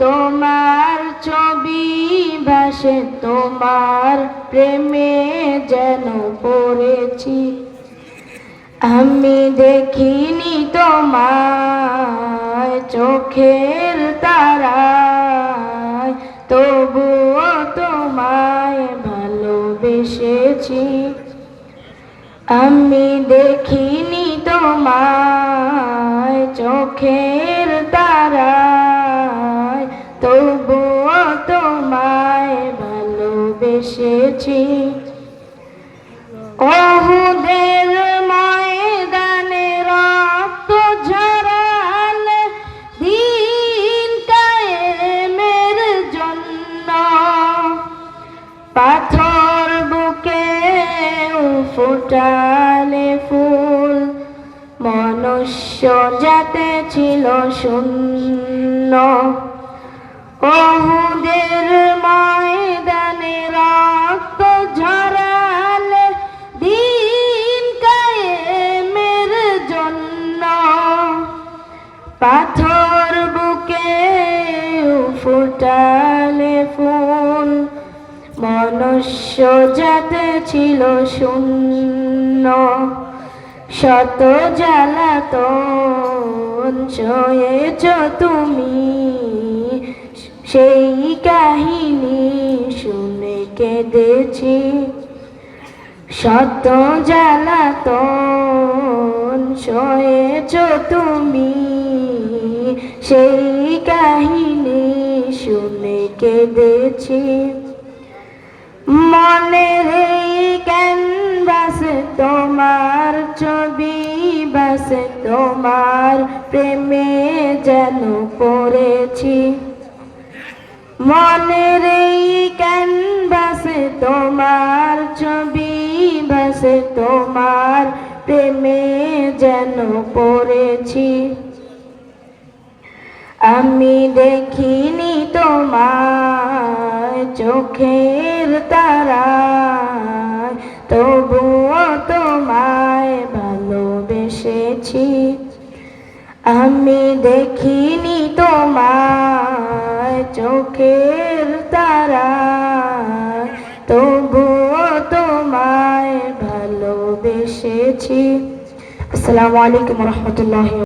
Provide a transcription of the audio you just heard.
তোমার ছবি ভাসে, তোমার প্রেমে যেন পড়েছি। আমি দেখিনি তোমায় চোখের তারায়, তবুও তোমায় ভালোবেসেছি। আমি দেখিনি তোমায় চোখের ভালোবেসেছি অহুদের ময়দানে রক্ত ঝরালে দিন কায়েমের জন্য। পাথর বুকে ফুটালে ফুল, মনুষ্য যাতে ছিল শূন্য। অহুদের ফুটালে ফুল, মনুষ্য যাতে ছিল শূন্য। শত জ্বালাতন সয়েছ তুমি, সেই কাহিনী শুনে কেঁদেছি। শত জ্বালাতন সয়েছ তুমি, সেই কাহিনী কেঁদেছি। মনের ক্যানভাসে তোমার ছবি, বাসে তোমার প্রেমে যেন পড়েছি। মনের ক্যানভাসে তোমার ছবি, বাসে তোমার প্রেমে যেন পড়েছি। আমি দেখিনি তোমায় চোখের তারা তবুও তোমায় ভালোবেসেছি। আমি দেখিনি তোমায় চোখের তারা তবুও তোমায় ভালোবেসেছি। আসসালামু আলাইকুম রহমতুল্লাহ